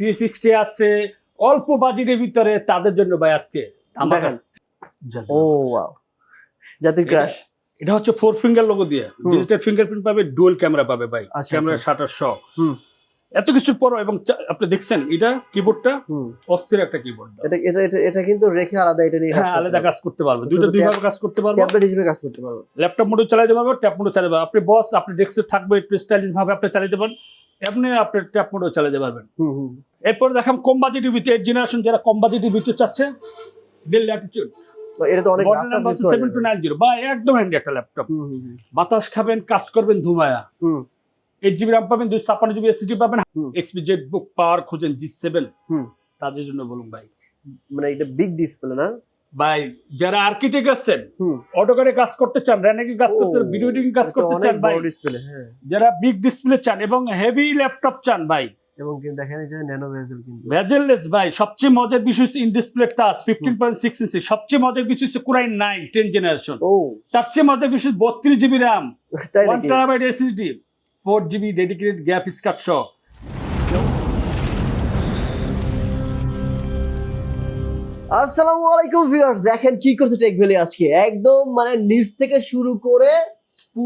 Three sixty আছে অল্প বাজেটের ভিতরে তাদের জন্য ভাই আজকে। ও জাতির ক্রাশ এটা হচ্ছে ফোর ফিঙ্গার লোগো দিয়ে। ডিজিটাল ফিঙ্গারপ্রিন্ট পাবে ডুয়েল ক্যামেরা পাবে ভাই। ক্যামেরা। শাটার হুম। এত কিছুর পর এবং আপনি দেখছেন এটা কিবোর্ডটা হুম। অস্থির একটা কিবোর্ড এটা এটা এটা এটা কিন্তু রেখে আলাদা এটা নিয়ে হ্যাঁ আলাদা কাজ করতে পারবে। দুটো দুইভাবে কাজ করতে পারবে। ট্যাবলেট হিসেবে কাজ করতে পারব। ল্যাপটপ মোডে চালাতে পারব ট্যাব মোডে চালাতে পারব। আপনি বস আপনি ডেস্কে থাকবে একটু স্টাইলিশ ভাবে আপনি চালাতে পারেন। আপনি আপনি ট্যাব মোডেও চালাতে পারবেন। এরপর দেখাম কম বাজেটের ভিতরে এইট জেনারেশন যারা কম বাজেটের ভিতরে চাচ্ছে ডেল ল্যাটিটিউড এটা তো অনেক সেভেন টু নাইন জিরো বা একদম হ্যান্ডি একটা ল্যাপটপ বাতাস খাবেন কাজ করবেন ধুমায়া। হুম। এইট জিবি র্যাম পাবেন দুই ছাপ্পান্ন জিবি এসএসডি পাবেন। এক্সপি জেড বুক পাওয়ার খুঁজেন জি সেভেন হুম। তাদের জন্য বলুন ভাই। মানে এটা বিগ ডিসপ্লে না? ভাই যারা আর্কিটেক্ট আছেন অটোকারে কাজ করতে চান র্যানেকে কাজ করতে চান ভিডিও এডিটিং কাজ করতে চান ভাই। ডিসপ্লে হ্যাঁ। যারা বিগ ডিসপ্লে চান এবং হেভি ল্যাপটপ চান ভাই। এবং কিন্তু দেখেন এই যে ন্যানো ভেজেল কিন্তু। ভেজেললেস ভাই সবচেয়ে মজার বিষয় হচ্ছে in display touch fifteen point six inch সবচেয়ে মজার বিষয় হচ্ছে কুরাই নাইন টেন জেনারেশন ও। তার চেয়ে মজার বিষয় বত্রিশ জিবি র্যাম তাই ওয়ান নাকি? Terabyte SSD four GB dedicated gap card সহ। আসসালামু আলাইকুম ভিউয়ার্স দেখেন কি করছে টেক ভ্যালি আজকে। একদম মানে নিচ থেকে শুরু করে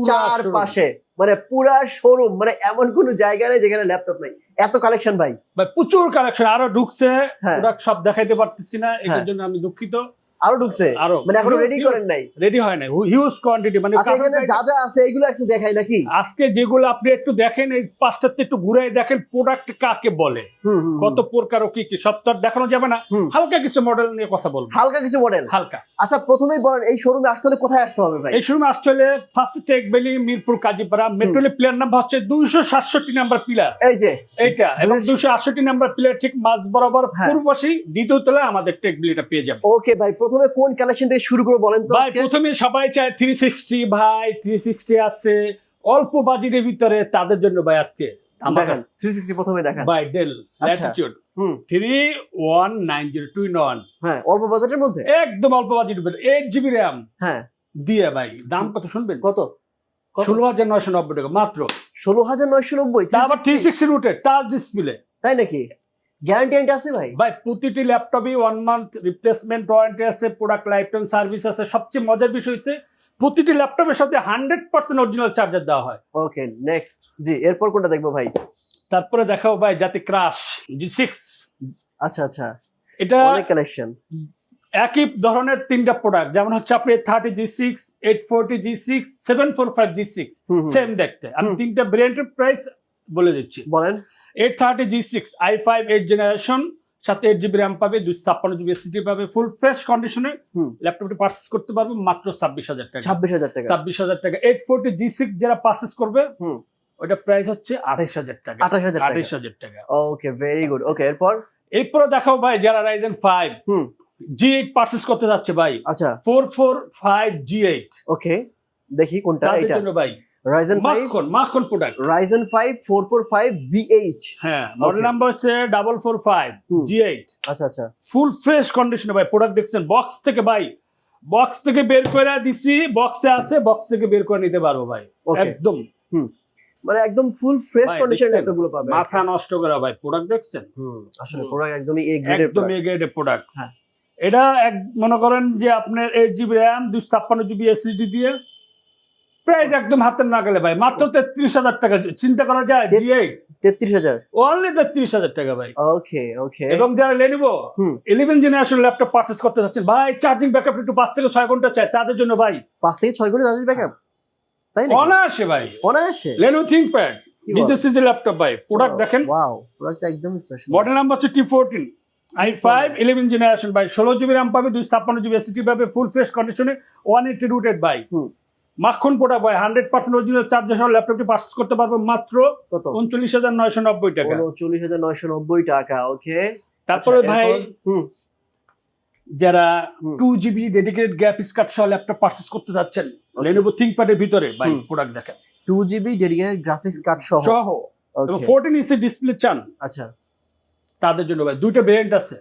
চার পাশে মানে পুরা শোরুম মানে এমন কোন জায়গা নেই যেখানে ল্যাপটপ নাই। এত কালেকশন ভাই। ভাই প্রচুর কালেকশন আরও ঢুকছে। হ্যাঁ। প্রোডাক্ট সব দেখাইতে পারতেছি না এটার হ্যাঁ। জন্য আমি দুঃখিত। আরও ঢুকছে? আরও। মানে এখনও রেডি করেন নাই? রেডি হয় নাই। হিউজ কোয়ান্টিটি মানে আচ্ছা এখানে যা যা আছে এগুলো একটু দেখাই নাকি? আজকে যেগুলো আপনি একটু দেখেন এই পাঁচটাতে একটু ঘুরে দেখেন প্রোডাক্ট কাকে বলে। কত প্রকার ও কি কি সব তো আর দেখানো যাবে না। হালকা কিছু মডেল নিয়ে কথা বলব। হালকা কিছু মডেল হালকা। আচ্ছা প্রথমেই বলেন এই শোরুমে আসতে হলে কোথায় আসতে হবে ভাই? এই সময় আসলে first tech valley Mirpur Kazipara মেট্রোলে player number হচ্ছে দুইশো সাতষট্টি নাম্বার পিলার এই যে। এইটা এবং দুইশো- আটষট্টি নাম্বার পিলার ঠিক মাঝ বরাবর হ্যাঁ। পূর্বশী দ্বিতীয় তলায় আমাদের টেক পেয়ে যাবে। ওকে ভাই প্রথমে কোন কালেকশন থেকে শুরু করব বলেন তো? ভাই প্রথমে সবাই চায় থ্রি সিক্সটি ভাই থ্রি সিক্সটি আছে। অল্প বাজেটের ভিতরে তাদের জন্য ভাই আজকে। দেখান থ্রি সিক্সটি প্রথমে দেখান। By Dell. Three one nine zero two one হ্যাঁ অল্প বাজেটের মধ্যে? একদম অল্প বাজেটের ভিতরে। এইট জিবি র্যাম হ্যাঁ। দিয়ে ভাই দাম কত শুনবেন? কত? ষোলো হাজার নয়শো নব্বই টাকা মাত্র। ষোলো হাজার নয়শো নব্বই আবার থ্রি সিক্সটি রুটে টাচ ডিসপ্লে তাই নাকি? গ্যারান্টি আছে ভাই? ভাই প্রতিটি ল্যাপটপই ওয়ান মান্থ রিপ্লেসমেন্ট ওয়ারেন্টি আছে প্রোডাক্ট লাইফ টাইম সার্ভিস আছে সবচেয়ে মজার বিষয় হচ্ছে প্রতিটি ল্যাপটপের সাথে হান্ড্রেড পার্সেন্ট অরিজিনাল চার্জার দেওয়া হয়। ওকে নেক্সট জি এরপর কোনটা দেখব ভাই? তারপরে দেখাও ভাই যাতে ক্রাশ জি সিক্স আচ্ছা আচ্ছা। এটা অনেক কালেকশন একই ধরনের তিনটা প্রোডাক্ট যেমন হচ্ছে আপনি thirty G six eight forty G six seven four five G six. Same দেখতে। আমি। তিনটা ব্র্যান্ডের প্রাইস বলে দিচ্ছি। বলেন। Eight thirty G six I five eight generation সাথে এইট জিবি র্যাম পাবে দুই ছাপ্পান্ন জিবি এসএসডি পাবে ফুল ফ্রেশ কন্ডিশনে। ল্যাপটপটি পার্চেস করতে পারবে মাত্র ছাব্বিশ হাজার টাকা। ছাব্বিশ হাজার টাকা। ছাব্বিশ হাজার টাকা। এইট ফোরটি জি সিক্স যারা পার্চেস করবে। ওটা প্রাইস হচ্ছে আঠাইশ হাজার টাকা। আঠাশ হাজার টাকা। আঠাইশ হাজার টাকা। ওকে ভেরি গুড ওকে এরপর? এরপরে দেখাও ভাই যারা Ryzen five. G eight purchase করতে যাচ্ছে ভাই। আচ্ছা। Four four five G eight okay দেখি কোনটা এটা। ভাই। রাইজেন ফাইভ মাখন মাখন product Ryzen five four four five V eight হ্যাঁ মডেল নাম্বার হচ্ছে ডাবল ফোর ফাইভ হুম। জি এইট আচ্ছা আচ্ছা। ফুল ফ্রেশ কন্ডিশনে ভাই প্রোডাক্ট দেখছেন? বক্স থেকে ভাই বক্স থেকে বের করে দিছি বক্সে আছে বক্স থেকে বের করে নিতে পারব ভাই। একদম। মানে একদম ফুল ফ্রেশ ভাই, কন্ডিশন দেখছেন? পাবে মাথা নষ্ট করা ভাই প্রোডাক্ট দেখছেন? হুম আসলে প্রোডাক্ট একদমই এ গ্রেডের একদম এ গ্রেডের প্রোডাক্ট হ্যাঁ। এটা এক মনে করেন যে আপনার এইট জিবি র্যাম দুই ছাপ্পান্ন জিবি এসএসডি দিয়ে প্রাইস একদম হাতের নাগালে ভাই মাত্র তেত্রিশ হাজার টাকা চিন্তা করা যায় জি এইট তেত্রিশ হাজার? অনলি তেত্রিশ হাজার টাকা ভাই। ওকে ওকে এবং যারা Lenovo. Eleven generation laptop purchase করতে চাচ্ছেন ভাই চার্জিং ব্যাকআপ একটু পাঁচ থেকে ছয় ঘণ্টা চাই তাদের জন্য ভাই। পাঁচ থেকে ছয় গুণ চার্জ ব্যাকআপ তাই নাকি? অনায়াসে ভাই। অনায়াসে? লেনো থিঙ্ক প্যাড নিজে সিজি ল্যাপটপ ভাই। প্রোডাক্ট দেখেন। ওয়াও প্রোডাক্ট একদমই ফ্রেশ মডেল নাম্বার হচ্ছে T fourteen i five eleven generation ভাই ষোলো জিবি র্যাম পাবে দুই ছাপ্পান্ন জিবি এসিটি পাবে ফুল ফ্রেশ কন্ডিশনে ওয়ান এইটি রুটেড বাই। মাখন প্রোডাক্ট ভাই হান্ড্রেড পার্সেন্ট অরিজিনাল চার্জার সহ ল্যাপটপটি পার্চেস করতে পারবে মাত্র উনচল্লিশ হাজার নয়শো নব্বই টাকা। উনচল্লিশ হাজার নয়শো নব্বই টাকা ওকে তারপরে ভাই হুম। যারা two GB dedicated graphics card সহ ল্যাপটপ পার্চেস করতে যাচ্ছেন লেনোভো থিঙ্কপ্যাডের ভিতরে ভাই প্রোডাক্ট দেখেন। Two GB dedicated graphics card সহ। সহ। ফোরটিন ইঞ্চি ডিসপ্লে চান। আচ্ছা। তাদের জন্য ভাই। দুইটা ভেরিয়েন্ট আছে।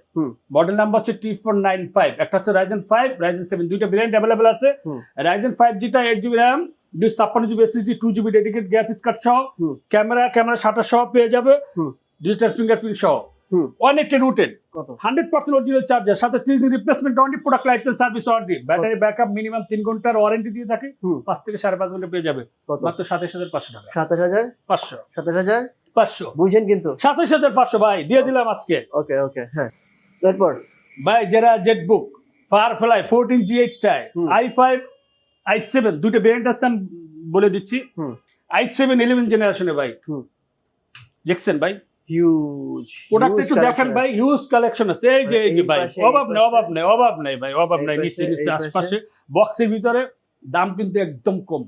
মডেল নাম্বার হচ্ছে টি ফোর নাইন ফাইভ একটা হচ্ছে রাইজেন ফাইভ রাইজেন সেভেন দুইটা ভেরিয়েন্ট অ্যাভেলেবল আছে। রাইজেন ফাইভ যেটা এইট জিবি র্যাম দুই ছাপ্পান্ন GB SSD two GB dedicate graphics card সহ। ক্যামেরা ক্যামেরা শাটার সহ পেয়ে যাবে। ডিজিটাল ফিঙ্গারপ্রিন্ট সহ। রুটেড হান্ড্রেড পার্সেন্ট অরিজিনাল চার্জার সাথে দিন replacement warranty product life service warranty battery backup minimum তিন ঘণ্টার ওয়ারেন্টি দিয়ে থাকে। পাঁচ থেকে সাড়ে পাঁচ ঘণ্টা পেয়ে যাবে। কত? মাত্র সাতাশ হাজার পাঁচশো টাকা। সাতাশ হাজার? পাঁচশো। সাতাশ হাজার? পাঁচশো। বুঝছেন কিন্তু। সাতাশ হাজার পাঁচশো ভাই দিয়ে দিলাম আজকে। ওকে ওকে হ্যাঁ। এরপর? ভাই যারা ZBook Firefly fourteen G H hmm. I five I seven দুটো ভেরিয়েন্ট আছে আমি বলে দিচ্ছি। আই সেভেন ইলেভেন জেনারেশনে ভাই। দেখছেন ভাই? হিউজ প্রোডাক্ট একটু দেখেন ভাই হিউজ কালেকশন আছে। এই যে এই যে ভাই অভাব নেই অভাব নেই অভাব নেই ভাই অভাব নেই নিচে নিচে আশপাশে। বক্সের ভিতরে দাম কিন্তু একদম কম।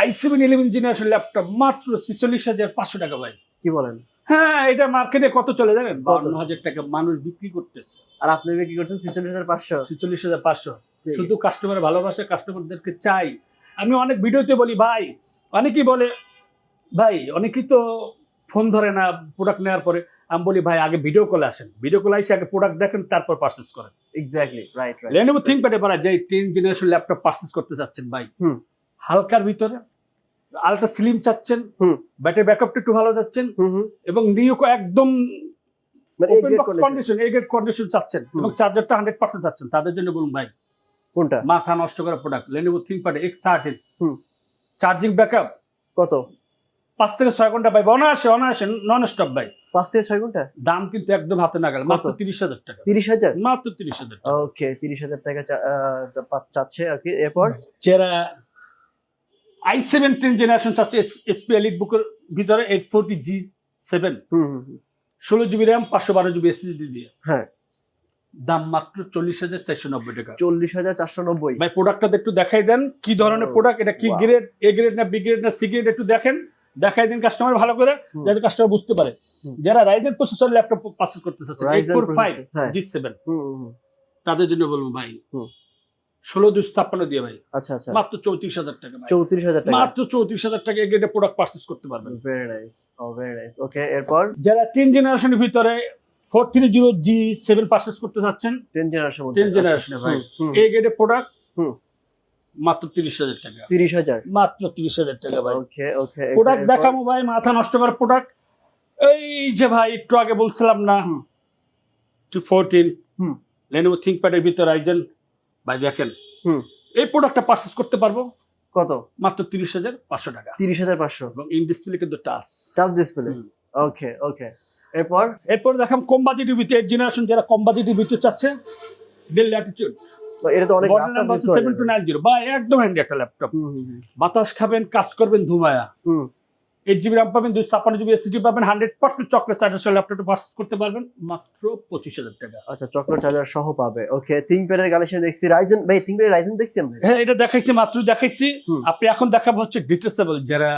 I seven eleven generation laptop মাত্র ছিচল্লিশ হাজার পাঁচশো টাকা ভাই। কি বলেন? হ্যাঁ এটা মার্কেটে কত চলে জানেন? বান্ন হাজার টাকা মানুষ বিক্রি করতেছে। আর আপনি কি করছেন ছেচল্লিশ হাজার পাঁচশো? ছিচল্লিশ হাজার পাঁচশো। শুধু কাস্টমারের ভালোবাসা কাস্টমারদেরকে চাই। আমি অনেক ভিডিওতে বলি ভাই অনেকেই বলে ভাই অনেকেই তো ফোন ধরে না প্রোডাক্ট নেওয়ার পরে। আমি বলি ভাই আগে ভিডিও কলে আসেন। ভিডিও কলে এসে আগে প্রোডাক্ট দেখেন তারপর পারচেস করেন। এক্স্যাক্টলি রাইট রাইট লেনোভো থিঙ্কপ্যাডে পারা যে টেন জেনারেশন ল্যাপটপ পারচেস করতে চাচ্ছেন ভাই। হুম। হালকার ভিতরে আলট্রা স্লিম চাচ্ছেন। ব্যাটারি ব্যাকআপটা একটু ভালো হুম হুম। এবং নিয়োগ একদম মানে open box condition grade condition চাচ্ছেন এবং চার্জারটা হান্ড্রেড পার্সেন্ট চাচ্ছেন। তাদের জন্য বলুন ভাই। কোনটা? মাথা নষ্ট করা product Lenovo X thirteen charging backup কত? পাঁচ থেকে ছয় ঘণ্টা পাই অনায়াসে অনায়াসে নন স্টপ ভাই। পাঁচ থেকে ছয় ঘণ্টা? দাম কিন্তু একদম হাতে নাগাল মাত্র তিরিশ হাজার টাকা। তিরিশ হাজার? মাত্র তিরিশ হাজার টাকা। ওকে তিরিশ হাজার টাকা চাচ্ছে আর কি এরপর? যারা আই সেভেন টেন জেনারেশন চাচ্ছে এসপি এলিট বুকের ভিতরে এইট ফোরটি জি সেভেন। ষোলো জিবি র্যাম পাঁচশো বারো জিবি এসএসডি দিয়ে হ্যাঁ দাম মাত্র চল্লিশ হাজার চারশো নব্বই টাকা চল্লিশ হাজার চারশো নব্বই ভাই প্রোডাক্টটা একটু দেখাই দেন কি ধরনের প্রোডাক্ট এটা কি গ্রেড এ গ্রেড না বি গ্রেড না সি গ্রেড একটু দেখেন দেখাই দিন কাস্টমার ভালো করে। যাতে কাস্টমার বুঝতে পারে। যারা রাইজেন প্রসেসর ল্যাপটপ পারচেজ করতে চাচ্ছে eight four five. G seven. তাদের জন্য বলব ভাই। ষোলো দুশো ছাপ্পান্ন দিয়ে ভাই। আচ্ছা আচ্ছা। মাত্র চৌত্রিশ হাজার টাকা চৌত্রিশ হাজার টাকা। মাত্র চৌত্রিশ হাজার টাকা এগ্রেডে প্রোডাক্ট পারচেজ করতে পারবেন। ভেরি নাইস ও ভেরি নাইস ওকে এরপর? যারা টেন জেনারেশনের ভিতরে four three zero G seven purchase করতে চাচ্ছেন টেন জেনারেশন 10 generation ভাই। এই গ্রেডে প্রোডাক্ট হুম। মাত্র তিরিশ হাজার টাকা। তিরিশ হাজার। মাত্র তিরিশ হাজার টাকা ভাই। ওকে ওকে প্রোডাক্ট দেখাবো ভাই মাথা নষ্ট করার প্রোডাক্ট এই যে ভাই একটু আগে বলছিলাম না। টু ফোরটিন হুম। লেনোভো থিঙ্কপ্যাডের ভিতরে আইজেন ভাই দেখেন হুম। এই প্রোডাক্টটা পারচেস করতে পারব কত? মাত্র তিরিশ হাজার পাঁচশো টাকা। তিরিশ হাজার পাঁচশো। এবং ইন ডিসপ্লে কিন্তু touch touch display okay okay এরপর? এরপর দেখাম কম বাজেটের ভিতরে এইট জেনারেশন যারা কম বাজেটের ভিতরে চাচ্ছে ডেল ল্যাটিটিউড এটা তো অনেক সেভেন টু নাইন জিরো ভাই একদম হ্যান্ডি একটা ল্যাপটপ। বাতাস খাবেন কাজ করবেন ধুমায়া। হুম। এইট জিবি র্যাম পাবেন দুই ছাপ্পান্ন জিবি এসএসডি পাবেন হান্ড্রেড পার্সেন্ট চকলেট চার্জার সহ ল্যাপটপটা পারচেস করতে পারবেন মাত্র পঁচিশ হাজার টাকা। আচ্ছা চকলেট চার্জার সহ পাবে। ওকে থিংকপ্যাডের কালেকশন দেখছি রাইজেন ভাই থিংকপ্যাডের রাইজেন দেখছি আমরা? হ্যাঁ এটা দেখাইছি মাত্র দেখাইছি। আপনি এখন দেখাবো হচ্ছে ডিটেসেবল যারা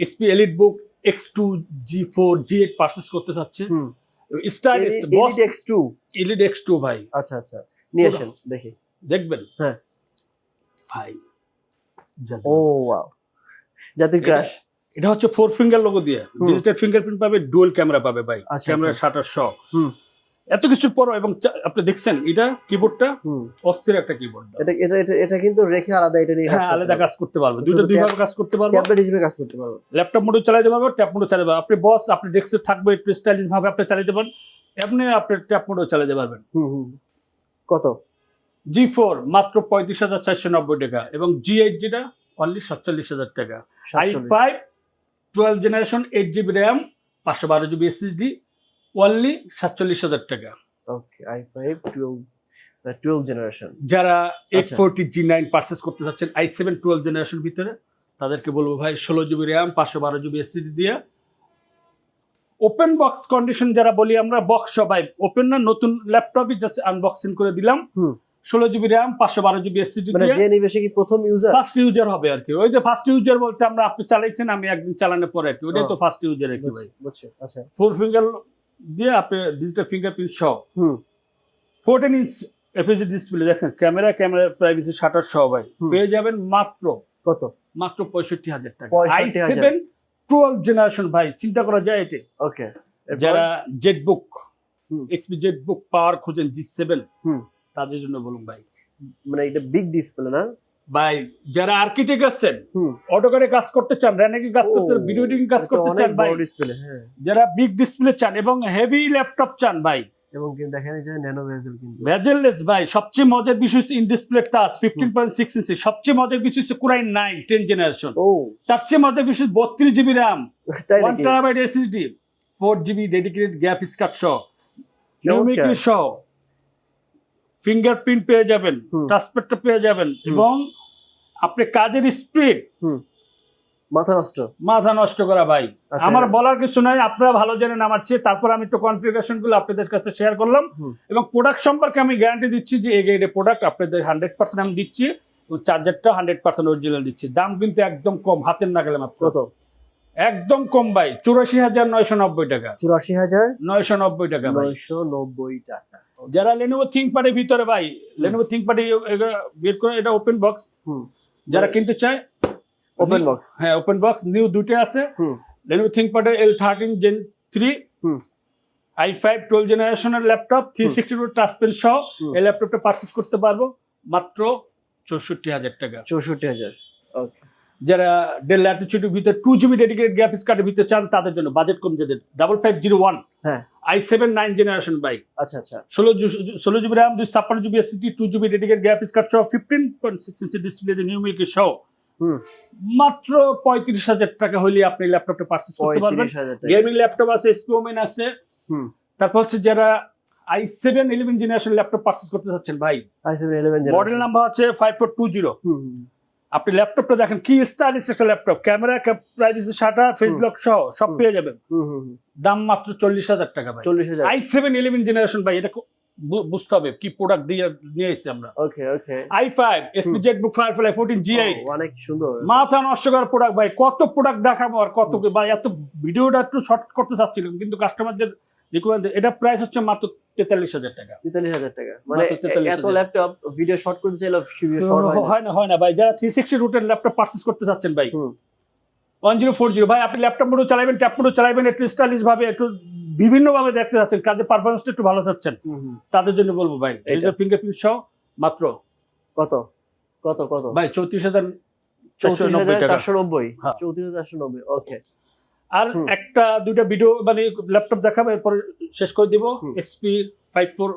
SP elite book X two G four G eight purchase করতে চাচ্ছে। Stylish boss X two elite X two ভাই। আচ্ছা আচ্ছা নিয়ে আসেন দেখি। দেখবেন? হ্যাঁ। ভাই। ও ওয়াও জাতির ক্রাশ এটা হচ্ছে ফোর ফিঙ্গার লোগো দিয়ে। ডিজিটাল ফিঙ্গারপ্রিন্ট পাবে ডুয়েল ক্যামেরা পাবে ভাই। ক্যামেরা। শাটার শ এত কিছুর পরও এবং আপনি দেখছেন এটা কিবোর্ডটা অস্থির একটা কিবোর্ড এটা এটা এটা কিন্তু রেখে আলাদা এটা নিয়ে হ্যাঁ আলাদা কাজ করতে পারবে। দুটো শুধু দুই ভাবে কাজ করতে পারব। ট্যাবলেট হিসেবে কাজ করতে পারব। ল্যাপটপ মোডে চালাতে পারব ট্যাব মোডে চালাতে পারব। আপনি বস আপনি ডেস্কে থাকবে একটু স্টাইলিশ ভাবে আপনি চালাতে পারেন। এমনি আপনি ট্যাব মোডে চালাতে পারবেন। কত? জি ফোর মাত্র পঁয়ত্রিশ হাজার চারশো নব্বই টাকা এবং জি এইট যেটা অনলি সাতচল্লিশ হাজার টাকা। I five twelve generation eight GB RAM পাঁচশো বারো জিবি এসএসডি অনলি সাতচল্লিশ হাজার টাকা okay I five twelve twelve generation যারা eight. Forty G nine purchase করতে চাচ্ছেন আই সেভেন টুয়েলভ জেনারেশন ভিতরে তাদেরকে বলব ভাই ষোলো জিবি র্যাম পাঁচশো বারো জিবি এসএসডি দিয়ে ওপেন বক্স কন্ডিশন যারা বলি আমরা বক্স সবাই ওপেন না নতুন ল্যাপটপই জাস্ট আনবক্সিং করে দিলাম হুম। ষোলো জিবি র্যাম পাঁচশো বারো জিবি মানে যে নিবে সে কি প্রথম ইউজার ফার্স্ট ইউজার হবে আর কি। ওই যে ফার্স্ট ইউজার বলতে আমরা আপনি চালাইছেন আমি একদিন চালানোর পরে আর কি। ওইটাই তো ফার্স্ট ইউজার আর কি ভাই। আচ্ছা। ফোর ফিঙ্গার দিয়ে আপনি ডিজিটাল ফিঙ্গারপ্রিন্ট সহ। হুম। ফোরটিন ইঞ্চ এফএসডি ডিসপ্লে দেখছেন? ক্যামেরা ক্যামেরা প্রাইভেসি শাটার সহ ভাই। পেয়ে যাবেন মাত্র কত? মাত্র পঁয়ষট্টি হাজার টাকা। আই সেভেন টুয়েলভ জেনারেশন ভাই চিন্তা করা যায় এটি। ওকে যারা Z book. XP Z book power খুঁজেন জি সেভেন হুম। তাদের জন্য বলুন ভাই। মানে এটা বিগ ডিসপ্লে না? ভাই যারা আর্কিটেক্ট আছেন। অটোকারে কাজ করতে চান র্যানেকে কাজ করতে চান ভিডিও এডিটিং কাজ করতে চান ভাই হ্যাঁ। যারা বিগ ডিসপ্লে চান এবং হেভি ল্যাপটপ চান ভাই। এবং কিন্তু দেখেন এই যে ন্যানো ভেজেল কিন্তু। ভেজেললেস ভাই সবচেয়ে মজার বিষয় হচ্ছে in display touch fifteen point six inch সবচেয়ে মজার বিষয় হচ্ছে কুরাইন নাইন টেন জেনারেশন ও। তার চেয়ে মজার বিষয় বত্রিশ জিবি র্যাম তাই ওয়ান নাকি? Terabyte SSD four GB dedicated graphics card সহ। নিউমিকি সহ। ফিঙ্গারপ্রিন্ট পেয়ে যাবেন। টাচপ্যাডটা পেয়ে যাবেন এবং আপনি কাজের স্পিড মাথা নষ্ট। মাথা নষ্ট করা ভাই। আচ্ছা, আমার বলার কিছু নাই আপনারা ভালো জানেন আমার চেয়ে তারপর আমি তো কনফিগারেশনগুলো আপনাদের কাছে শেয়ার করলাম। এবং প্রোডাক্ট সম্পর্কে আমি গ্যারান্টি দিচ্ছি যে এই গ্রেডের প্রোডাক্ট আপনাদের হান্ড্রেড পার্সেন্ট আমি দিচ্ছি এবং চার্জারটা হান্ড্রেড পার্সেন্ট অরিজিনাল দিচ্ছি। দাম কিন্তু একদম কম হাতের নাগালে মাত্র। কত? একদম কম ভাই চুরাশি হাজার নয়শো নব্বই টাকা। চুরাশি হাজার নয়শো নব্বই টাকা নয়শো নব্বই টাকা। যারা লেনোভো থিঙ্কপ্যাডের ভিতরে ভাই লেনোভো থিঙ্কপ্যাডে বের করে এটা ওপেন বক্স যারা কিনতে চায় ওপেন বক্স হ্যাঁ ওপেন বক্স নিউ দুটো আছে। লেনোভো থিঙ্কপ্যাডের এল থার্টিন জেন থ্রি হুম। আই ফাইভ টুয়েলভ জেনারেশনের laptop three. Sixty two touch pen সহ এই ল্যাপটপটা পারচেস করতে পারব মাত্র চৌষট্টি হাজার টাকা। চৌষট্টি হাজার। ওকে যারা ডেল ল্যাটিচিউডের ভিতরে টু জিবি ডেডিকেটেড গ্রাফিক্স কার্ডের ভিতরে চান তাদের জন্য বাজেট কম যাদের ডাবল ফাইভ জিরো ওয়ান হ্যাঁ। I seven nine generation bike আচ্ছা আচ্ছা। ষোলো ষোলো জিবি র্যাম দুই ছাপ্পান্ন GB SSD two GB dedicate graphics card সহ fifteen point six inch display numeric সহ। মাত্র পঁয়ত্রিশ হাজার টাকা হলে আপনি ল্যাপটপটা পারচেস করতে পারবেন। গেমিং ল্যাপটপ আছে এসপিওমেন আছে। তারপর হচ্ছে যারা I seven eleven generation laptop purchase করতে চাচ্ছেন ভাই। I seven eleven model number হচ্ছে ফাইভ ফোর টু জিরো আপনি ল্যাপটপটা দেখেন কি স্টাইলিশ একটা laptop. Camera privacy shutter face lock সহ সব পেয়ে যাবেন। দাম মাত্র চল্লিশ হাজার টাকা ভাই। চল্লিশ হাজার। আই সেভেন ইলেভেন জেনারেশন ভাই এটা বুঝতে হবে কি প্রোডাক্ট দিয়ে নিয়ে এসেছি আমরা okay okay I five SP Z book fire fly fourteen G eight অনেক সুন্দর। মাথা নষ্ট করার প্রোডাক্ট ভাই কত প্রোডাক্ট দেখাবো আর কত ভাই এত ভিডিওটা একটু শর্ট করতে চাচ্ছিলাম কিন্তু কাস্টমারদের রিকোয়ারমেন্ট এটা প্রাইস হচ্ছে মাত্র তেতাল্লিশ হাজার টাকা। তেতাল্লিশ হাজার টাকা। মানে এত ল্যাপটপ ভিডিও শর্ট করতে চাইলে ভিডিও শর্ট হয় না। হয় না ভাই। যারা থ্রি সিক্সটি রুটের ল্যাপটপ পার্চেস করতে চাচ্ছেন ভাই ওয়ান জিরো ফোর জিরো ভাই আপনি ল্যাপটপ মোডও চালাবেন ট্যাপ মোডও চালাবেন একটু স্টাইলিশ ভাবে একটু বিভিন্নভাবে দেখতে চাচ্ছেন কাজের পারফরমেন্সটা একটু ভালো হুম। তাদের জন্য বলব ভাই। ফিঙ্গারপ্রিন্ট সহ মাত্র কত? কত কত? ভাই চৌত্রিশ হাজার চারশো নব্বই হাজার চারশো নব্বই। হ্যাঁ। চৌত্রিশ হাজার চারশো নব্বই ওকে আর একটা দুইটা ভিডিও মানে ল্যাপটপ দেখাবো এরপরে শেষ করে দিব। SP five four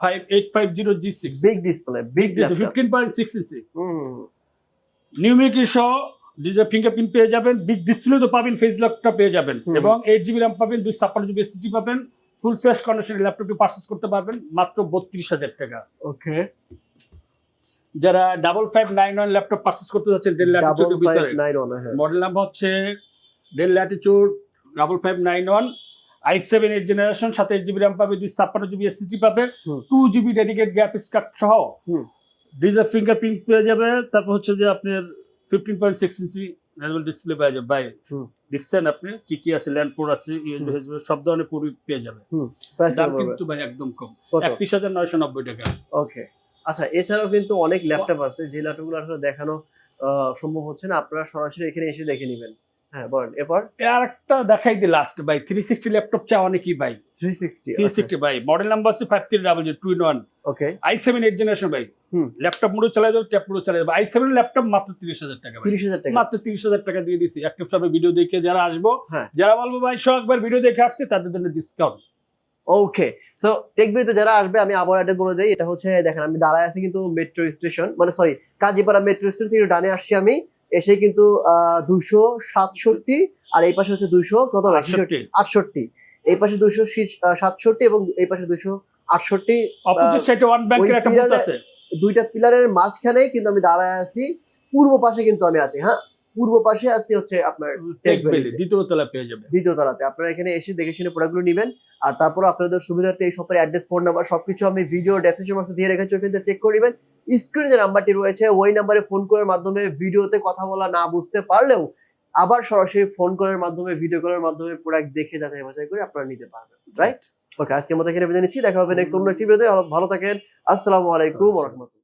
five eight five zero G six big display big laptop fifteen point six inch numeric সহ ডিজিটাল ফিঙ্গারপ্রিন্ট পেয়ে যাবেন বিগ ডিসপ্লে তো পাবেন ফেস লকটা পেয়ে যাবেন। এবং এইট জিবি র্যাম পাবেন দুই ছাপ্পান্ন জিবি এসএসডি পাবেন ফুল ফ্রেশ কন্ডিশনের ল্যাপটপটি পারচেস করতে পারবেন মাত্র বত্রিশ হাজার টাকা। ওকে। যারা double five nine one laptop purchase করতে যাচ্ছেন ডেল ভিতরে হ্যাঁ। মডেল নাম্বার হচ্ছে Dell Latitude double five nine one I seven eight generation সাথে এইট জিবি র্যাম পাবে দুই ছাপ্পান্ন জিবি এসএসডি পাবে two GB dedicate graphics card সহ ডিজার ডিজিটাল ফিঙ্গারপ্রিন্ট পেয়ে যাবে তারপর হচ্ছে যে আপনার fifteen point six inch display পেয়ে যাবে। হুম। দেখছেন আপনি কি কি আছে ল্যান্ড পোর আছে সব ধরনের পুরো পেয়ে যাবে। দাম কিন্তু ভাই একদম কম। একত্রিশ হাজার নয়শো নব্বই টাকা। ওকে। আচ্ছা এছাড়াও কিন্তু অনেক ল্যাপটপ আছে যে ল্যাপটপগুলো আসলে দেখানো সম্ভব হচ্ছে না আপনারা সরাসরি এখানে এসে দেখে নেবেন। হ্যাঁ বলেন এরপর? আর একটা দেখাই দি লাস্ট ভাই থ্রি সিক্সটি ল্যাপটপ চা অনেকই ভাই? থ্রি সিক্সটি থ্রি সিক্সটি ভাই মডেল নাম্বার হচ্ছে five three double zero two in one okay I seven eight generation ভাই। ল্যাপটপ মোডও চালাই যাবে ট্যাপ মোডও চালাই যাবে। আই সেভেন ল্যাপটপ মাত্র তিরিশ হাজার টাকা তিরিশ হাজার টাকা। মাত্র তিরিশ হাজার টাকা দিয়ে দিচ্ছি অ্যাক্টিভ শপে ভিডিও দেখে যারা আসব হ্যাঁ। যারা বলব ভাই সব একবার ভিডিও দেখে আসছে তাদের জন্য ডিসকাউন্ট ওকে সো টেকবিতে যারা আসবে আমি আবার একটা বলে দিই এটা হচ্ছে দেখেন আমি দাঁড়ায় আছি কিন্তু মেট্রো স্টেশন মানে সরি কাজীপাড়া মেট্রো স্টেশন থেকে ডানে আসছি আমি। এসে কিন্তু দুশো সাতষট্টি আর এই পাশে হচ্ছে দুশো কত আটষট্টি। এই পাশে দুশো সাতষট্টি এবং এই পাশে দুশো আটষট্টি দুইটা পিলারের মাঝখানে কিন্তু আমি দাঁড়ায় আছি। পূর্ব পাশে কিন্তু আমি আছি হ্যাঁ? পূর্ব পাশে আছি হচ্ছে আপনার। দ্বিতীয় তলা পেয়ে যাবে দ্বিতীয় তলাতে। আপনারা এখানে এসে দেখে শুনে প্রোডাক্টগুলো নেবেন। আর তারপর আপনাদের সুবিধার্থে এই শপের অ্যাড্রেস ফোন নাম্বার সবকিছু আমি ভিডিও ডেসক্রিপশন বক্সে দিয়ে রেখেছি ওখানে চেক করে নেবেন। স্ক্রিনে যে নাম্বারটি রয়েছে ওই নাম্বারে ফোন করার মাধ্যমে ভিডিওতে কথা বলা না বুঝতে পারলেও আবার সরাসরি ফোন কলের মাধ্যমে ভিডিও কলের মাধ্যমে প্রোডাক্ট দেখে যাচাই বাছাই করে আপনারা নিতে পারবেন রাইট ওকে আজকের মতো এখানে বিদায় নিচ্ছি দেখা হবে নেক্সট অন্য একটি ভিডিওতে ভালো থাকেন আসসালামু আলাইকুম ওয়া রাহমাতুল্লাহ।